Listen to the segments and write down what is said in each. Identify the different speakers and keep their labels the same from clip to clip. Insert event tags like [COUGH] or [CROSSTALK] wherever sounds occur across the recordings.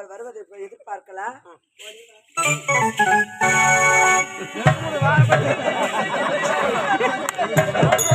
Speaker 1: அவள் வருவதை எதிர்பார்க்கலாம்
Speaker 2: வணக்கம்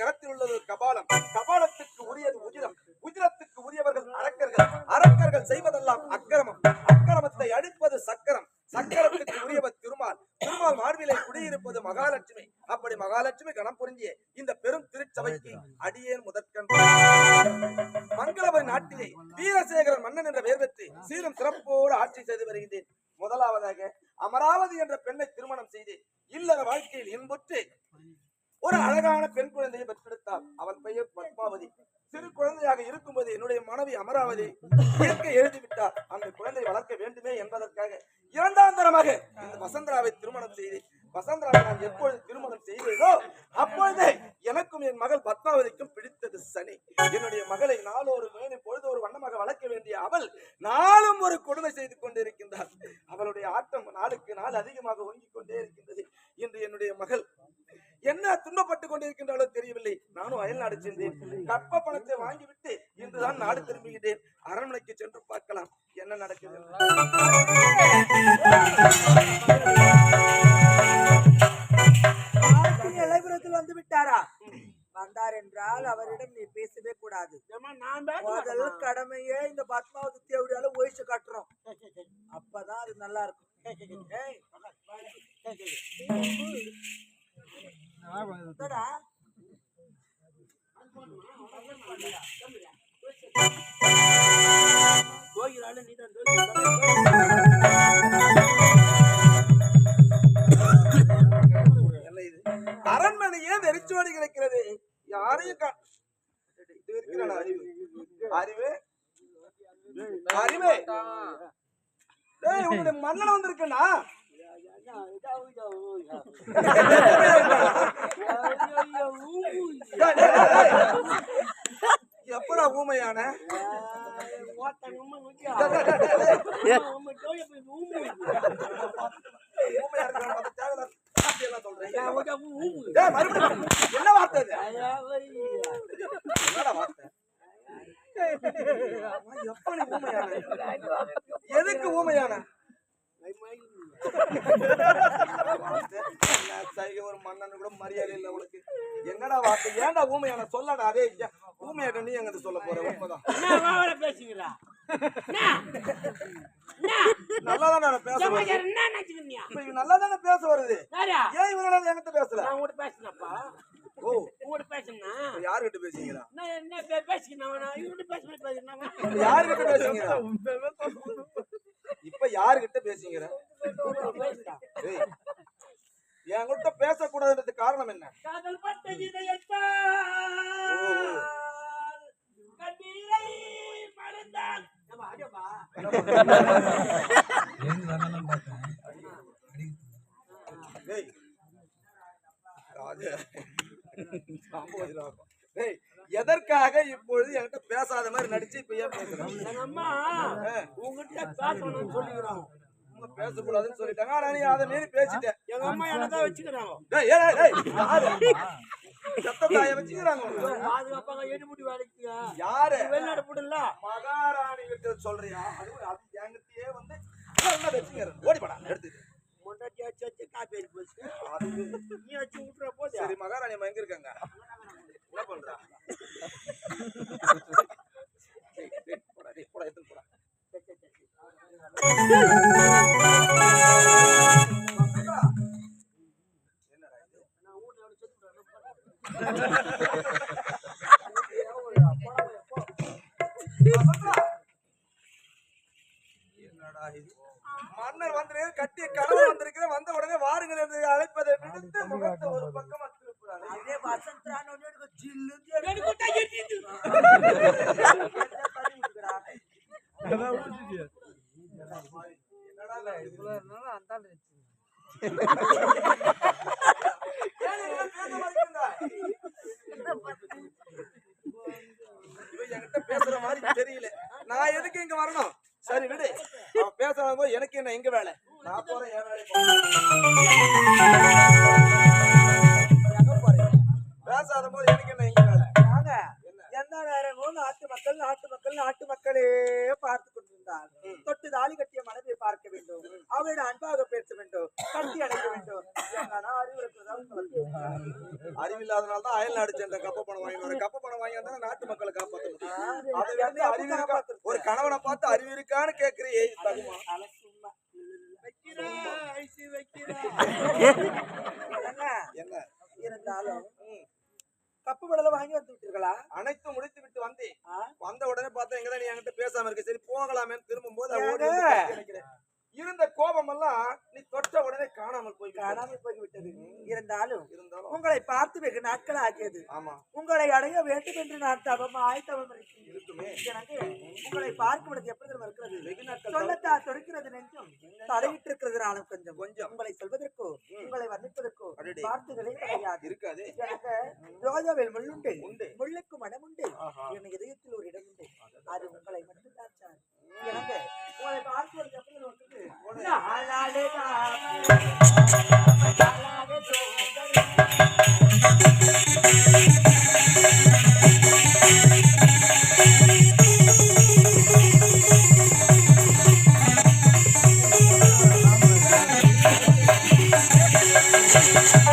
Speaker 2: கரத்தில் உள்ளது கபாலம். கபாலத்துக்கு உரியது உஜிரம் உஜிரத்துக்கு உரியவர்கள் அரக்கர்கள். அரக்கர்கள் செய்வதெல்லாம் அக்கிரமம். அக்கிரமத்தை அழிப்பது சக்கரம். சக்கரத்துக்கு உரியவர் திருமால். திருமால் மார்பிலை குடியிருப்பது மகாலட்சுமி. அப்படி மகாலட்சுமி கணம் புரிஞ்சிய இந்த பெரும் திருச்சபைக்கு அடியேன் முதற்கண். மங்களபுரி நாட்டிலே வீரசேகரன் மன்னன் என்ற பெயர் பெற்று சீரும் சிறப்போடு ஆட்சி செய்து வருகின்றேன் முதலாவதாக அமராவதி என்ற பெண்ணை திருமணம் செய்து இல்லற வாழ்க்கையில் இன்புற்று ஒரு அழகான பெண் குழந்தையை பெற்றெடுத்தார் அவன் பெயர் பத்மாவதி. சிறு குழந்தையாக இருக்கும்போது என்னுடைய மனைவி அமராவதி இயற்கை எழுதிவிட்டார் அந்த குழந்தை வளர்க்க வேண்டுமே என்பதற்காக. இரண்டாம் தரமாக இந்த வசந்தராவை திருமணம் செய்து வசந்தராவை நான் எப்பொழுது திருமணம் செய்தேனோ அப்பொழுதே எனக்கும் என் மகள் பத்மாவதிக்கும் பிடித்தது சனி. என்னுடைய மகளை நாளொரு மேனி பொழுது ஒரு வண்ணமாக வளர்க்க வேண்டிய அவள் நாளும் ஒரு கொடுமை செய்து கொண்டிருக்கின்றார் அவளுடைய ஆட்டம் நாளுக்கு நாள் அதிகமாக ஒங்கிக் கொண்டே இருக்கின்றது. இன்று என்னுடைய மகள் என்ன துன்பப்பட்டு கொண்டிருக்கின்றாலோ தெரியவில்லை. நானும் அயல்நாடு சென்றேன். கற்ப பணத்தை வாங்கிவிட்டு இன்றுதான் நாடு திரும்புகின்றேன். அரண்மனைக்கு சென்று பார்க்கலாம். என்ன
Speaker 1: இலைபுரத்தில் வந்து விட்டாரா? வந்தார் என்றால் அவரிடம் நீ பேசவே கூடாது. முதல் கடமையே இந்த பத்மாவதி தேவடியால ஒழிச்சு காட்டுறோம். அப்பதான் அது நல்லா இருக்கும். [LAUGHS]
Speaker 2: அரண்மனையே வெறிச்சோடி கிடக்கிறது? யாரையும் அறிவு? அறிவு? அறிவு? டேய் உங்களுடைய மன்னன் வந்திருக்கா [LAUGHS] [LAUGHS] டேய், மறுபடியும் என்ன வார்த்தை இது? என்னடா வார்த்தை? அவன் எப்ப நீ ஊமையான? எதுக்கு ஊமையான ஒரு மன்னனு கூட மரியாதை இல்லை உனக்கு என்னடா வார்த்தை? ஏன்டா ஊமையான சொல்லடா? அதே. ஊமையாட்ட நீ எங்க சொல்ல போற? உண்மைதான். நல்லா தானே பேச வருது? இப்ப இவன் நல்லா தானே பேச வருது? ஏன் இவனால என்கிட்ட பேசல? ஓ. இப்ப யாருகிட்ட பேசுறீங்களா இப்ப யாருகிட்ட பேசுறீங்களா இப்ப யாருகிட்ட பேசுறீங்க ஏய், என்கிட்ட பேசக்கூடாதுன்றதுக்கு காரணம் என்ன?
Speaker 3: காதல் பட்ட கண்ணீரை மறந்தான்
Speaker 2: எதற்காக இப்பொழுது என்கிட்ட பேசாத மாதிரி நடிச்சு இப்ப ஏன்
Speaker 3: அம்மா உங்ககிட்ட பேசணும்னு சொல்லிக்கிறாங்க
Speaker 2: அவங்க பேசக்கூடாதுன்னு சொல்லிட்டாங்க. ஆனா நீ அதை மீறி பேசிட்டேன்
Speaker 3: எங்க அம்மா என்னதான் வச்சுக்கிறாங்க?
Speaker 2: டேய், ஏய், ஏய், யாரு? சத்தத்தாய வச்சுக்கிறாங்க
Speaker 3: வேலைக்கு
Speaker 2: யாரு?
Speaker 3: வெளிநாடு போடல
Speaker 2: மகாராணி கிட்ட சொல்றியா? அது அது என்கிட்டயே வந்து நல்லா வச்சுக்கிறேன் ஓடி போடா எடுத்து
Speaker 3: முன்னாடி வச்சு வச்சு காப்பி அடிச்சு போச்சு.
Speaker 2: அது
Speaker 3: நீ வச்சு விட்டுற போதே
Speaker 2: சரி மகாராணி எங்க இருக்காங்க? என்ன பண்றா டேய், டேய், போடா, டேய், போடா, எடுத்துட்டு போடா. என்னடா இது?
Speaker 3: நான் வீட்டுல வந்து செத்து
Speaker 2: என்னடா இது? மன்னர் வந்து கட்டிய கணவன் வந்திருக்கிற வந்த உடனே வாருங்கள் என்று அழைப்பதை விடுத்து முகத்தை ஒரு பக்கமா.
Speaker 1: அதே வசந்தரான ஒண்ணு எனக்கு ஜில்லுன்னு
Speaker 3: எனக்கு விட்டா எட்டிட்டு.
Speaker 1: தண்ணி ஊத்துக்கடா.
Speaker 2: என்னடா இது? ஏன் இதெல்லாம் பேச மாட்டேங்கிறாய்? இவன் என்கிட்ட பேசுற மாதிரி தெரியல. நான் எதுக்கு இங்க வரணும்? சரி விடு. அவன் பேசுறாங்க போது எனக்கு என்ன எங்க வேலை? நான் போறேன் என் வேலையை போறேன். பேசாத போது எனக்கு என்ன எங்க வேலை?
Speaker 1: வாங்க. எந்த நேரமும் நாட்டு மக்கள் நாட்டு மக்கள் நாட்டு மக்களே பார்த்து கொண்டிருந்தார் தொட்டு தாலி கட்டிய மனைவியை பார்க்க வேண்டும். அவளிடம் அன்பாக வேண்டும் கட்டி அடைக்க வேண்டும்.
Speaker 2: அறிவில்லாதனால தான் அயல் நாடு சென்ற கப்ப பணம் வாங்கி வர. கப்ப பணம் வாங்கி வந்தா நாட்டு மக்களை காப்பாற்ற முடியும் அதை வந்து அறிவு ஒரு கணவனை பார்த்து அறிவு இருக்கான்னு கேக்குறியே தகுமா? என்ன?
Speaker 1: இருந்தாலும். கப்பு வாங்கி வந்து விட்டீர்களா?
Speaker 2: அனைத்தும் முடித்து விட்டு வந்தேன்? வந்த உடனே பார்த்தா எங்கதான் நீ என்கிட்ட பேசாம இருக்க. சரி போகலாமேன்னு திரும்பும் போது இருந்த கோபம் எல்லாம் நீ தொட்ட உடனே காணாமல் போய்
Speaker 1: காணாமல் போய்விட்டது. இருந்தாலும்
Speaker 2: இருந்தாலும்
Speaker 1: உங்களை பார்த்து வெகு நாட்கள் ஆகியது
Speaker 2: ஆமா.
Speaker 1: உங்களை அடைய வேண்டும் என்று நான் தவம் இருக்கிறேன்.
Speaker 2: இருக்குமே.
Speaker 1: எனக்கு உங்களை பார்க்கும் பொழுது எப்படி இருக்கிறது?
Speaker 2: வெகு நாட்கள்
Speaker 1: சொல்லத்தா தொடுக்கிறது நெஞ்சும் தடையிட்டு இருக்கிறது நானும் கொஞ்சம்.
Speaker 2: கொஞ்சம்.
Speaker 1: உங்களை சொல்வதற்கோ உங்களை வர்ணிப்பதற்கோ. வார்த்தைகளே கிடையாது
Speaker 2: இருக்காது.
Speaker 1: எனக்கு ரோஜாவில் முள்ளுண்டு.
Speaker 2: உண்டு.
Speaker 1: முள்ளுக்கு மனம் உண்டு. என் இதயத்தில் ஒரு இடம் உண்டு அது உங்களை மட்டும் தான் சார் எனக்கு உங்களை பார்த்து ஒரு எப்படி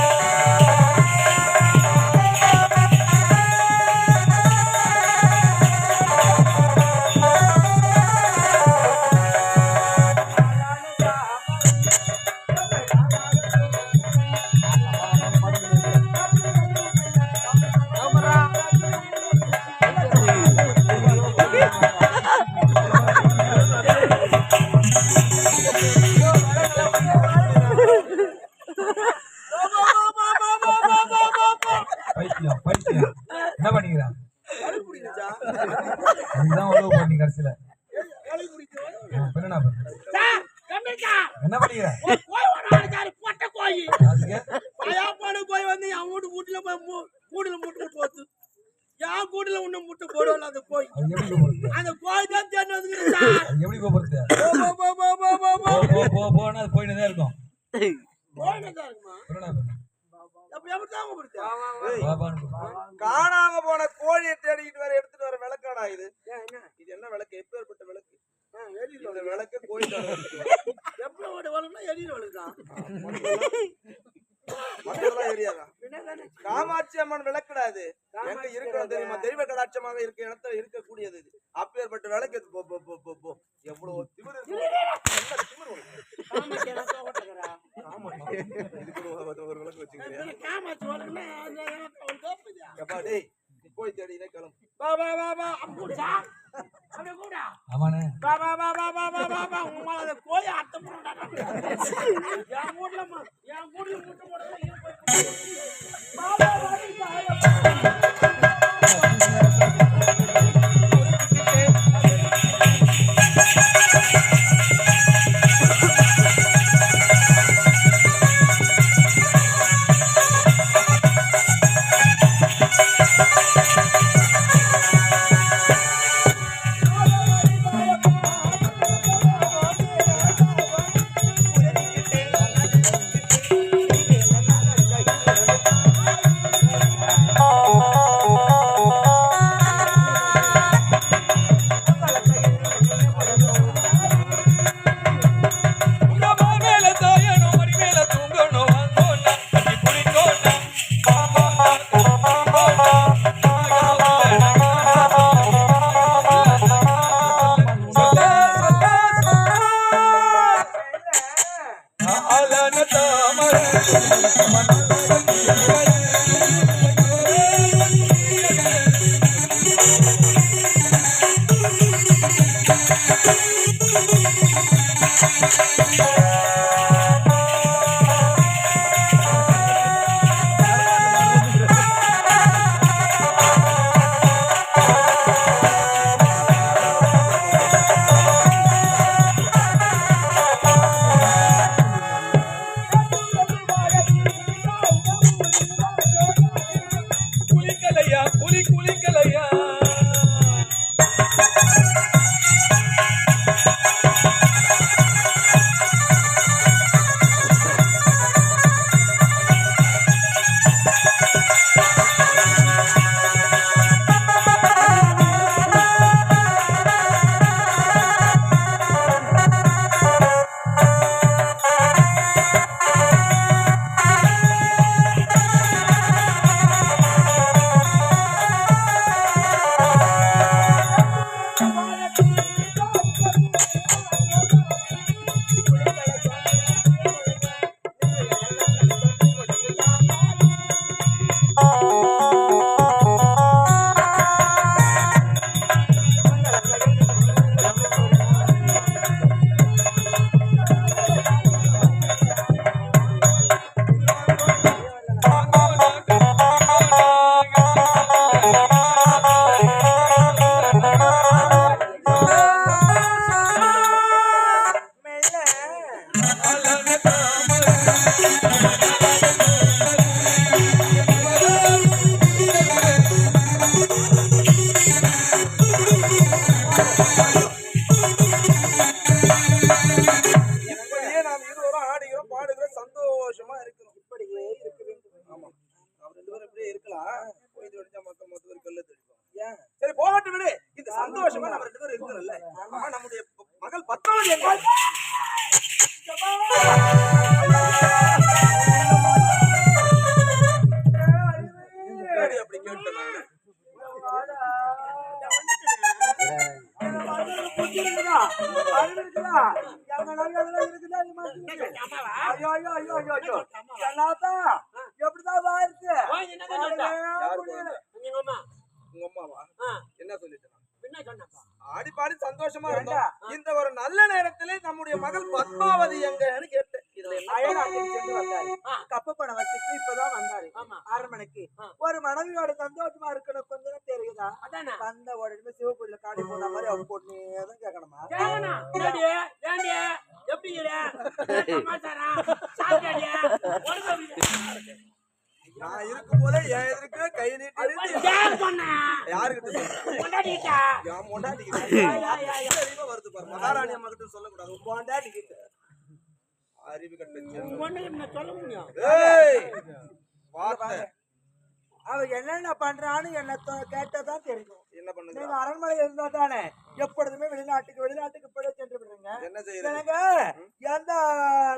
Speaker 3: போ, போ,
Speaker 4: போனா அது போயிட்டு தான் இருக்கும்
Speaker 3: கோழி.
Speaker 2: காணாம போன கோழியை தேடிக்கிட்டு வர எடுத்துட்டு வர விளக்காடா இது.
Speaker 3: ஏன், என்ன?
Speaker 2: இது என்ன விளக்கு? எப்பேற்பட்ட விளக்கு? இந்த விளக்கு. கோயில்
Speaker 3: எப்படி ஓடி வளர்னா எலியில வளருதான்.
Speaker 2: காமாட்சி அம்மன் விளக்குடாது எங்க இருக்கணும் தெரியுமா? தெய்வ கடாட்சமாக இருக்க இடத்துல இருக்கக்கூடியது இது. அப்பேற்பட்ட விளக்கு எவ்வளவு திமிரு போய் தேடினே கிளம்பு
Speaker 3: வா, வா, வா, அப்படி கூப்பிடுச்சா? அப்படியே வா, வா, வா, வா, வா, வா, வா. உங்க மேல அந்த கோழி அர்த்தம் போடுறா. என் ம- என் வீட்டுல முட்டை போடுறதா
Speaker 2: என்ன சொல்லிட்டு அடிப்பாடி சந்தோஷமா இருந்தா இந்த ஒரு நல்ல நேரத்திலே நம்முடைய மகள் பத்மாவதி எங்கன்னு கேட்டேன்.
Speaker 1: கப்பு பணம் வச்சுட்டு இப்பதான் வந்தாரு. அரண்மனைக்கு. ஒரு மனைவியோட சந்தோஷமா இருக்கணும் கொஞ்சம் நேரம்
Speaker 3: தெரியுதா?
Speaker 1: வந்த உடனே சிவபுரியில காடி போன மாதிரி அவங்க பொண்ணு எதுவும் கேட்கணுமா?
Speaker 3: எப்படி
Speaker 2: நான் இருக்கும் போல என் கை நீட்டி
Speaker 3: யார் சொன்னா
Speaker 2: யாருக்கிட்ட
Speaker 3: யா.
Speaker 2: அறிவு வருது பாரு. மகாராணி அம்மா கிட்ட அறிவு
Speaker 3: பொண்ணுக்கு நான் சொல்ல முடியும்.
Speaker 2: ஏய்! வார்த்தை.
Speaker 1: அவ என்னென்ன பண்றான்னு என்ன கேட்டதான் தெரியும்.
Speaker 2: என்ன பண்ணுங்க?
Speaker 1: நீங்க இருந்தா தானே எப்பொழுதுமே வெளிநாட்டுக்கு வெளிநாட்டுக்கு சென்று விடுறீங்க.
Speaker 2: என்ன
Speaker 1: எந்த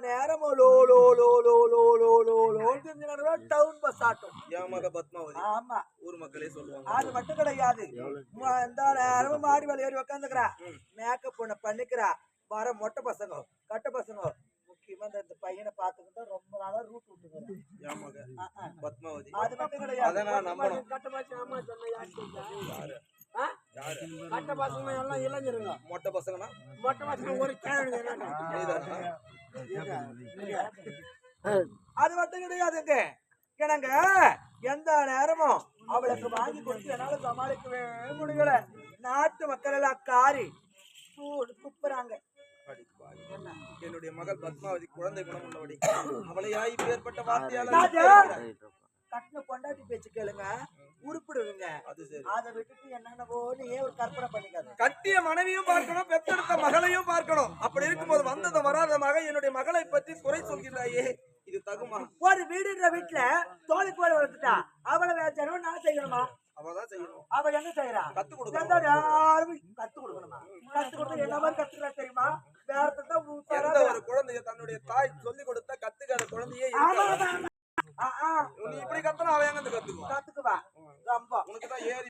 Speaker 1: நேரமும் low low low low low low low low down bus ஆட்டும்
Speaker 2: மக பத்மாவதி.
Speaker 1: ஆமா.
Speaker 2: ஊர் மக்களே சொல்லுவாங்க.
Speaker 1: அது மட்டும் கிடையாது. எந்த நேரமும் மாடி ஏறி மேக்கப் ஒண்ணு பண்ணிக்கிறா. வர மொட்டை பசங்க கட்ட பசங்க. முக்கியமா இந்த பையனை பார்த்துக்கிட்டு ரொம்ப நாளா ரூட் விட்டுக்கிறேன்
Speaker 2: பத்மாவதி.
Speaker 1: அது மட்டும் கிடையாது.
Speaker 3: மொட்டை பசங்க எல்லாம் இளைஞருங்க.
Speaker 2: மொட்டை பசங்கன்னா
Speaker 3: மொட்டை பசங்க ஒரு
Speaker 1: அது மட்டும் கிடையாது கிணங்க எந்த நேரமும் அவளுக்கு வாங்கி கொடுத்து என்னால சமாளிக்கவே முடியல. நாட்டு மக்கள் எல்லாம் காரி
Speaker 2: குப்புறாங்க என்னுடைய மகள் பத்மாவதி குழந்தை குணம் உள்ளபடி அவளையாய் ஏற்பட்ட வார்த்தையால
Speaker 1: கட்டின கொண்டாட்டி பேச்சு கேளுங்க. உருப்பிடுவீங்க.
Speaker 2: அது
Speaker 1: விட்டுட்டு என்னென்னவோ நீ ஒரு கற்பனை பண்ணிக்காது.
Speaker 2: கட்டிய மனைவியும் பார்க்கணும் பெத்தெடுத்த மகளையும் பார்க்கணும். அப்படி இருக்கும்போது வந்தத வராத மக என்னுடைய மகளை பற்றி குறை சொல்கிறாயே. இது தகுமா?
Speaker 1: ஒரு வீடுன்ற வீட்டுல தோழி கோழி வளர்த்துட்டா அவளை வேலை நான் செய்யணுமா?
Speaker 2: அவதான் செய்யணும்.
Speaker 1: அவ என்ன செய்யறா?
Speaker 2: கத்து கொடுக்கணும்.
Speaker 1: யாருமே கத்து கொடுக்கணுமா? கத்து கொடுத்து என்ன மாதிரி கத்துக்கிறா தெரியுமா? வேற
Speaker 2: ஒரு குழந்தைய தன்னுடைய தாய் சொல்லி கொடுத்த கத்துக்காத குழந்தையே நீ இப்படி கத்துனா அவன் எங்க கத்துக்குவா
Speaker 1: கத்துக்குவா. ரொம்ப
Speaker 2: உனக்கு தான் ஏறி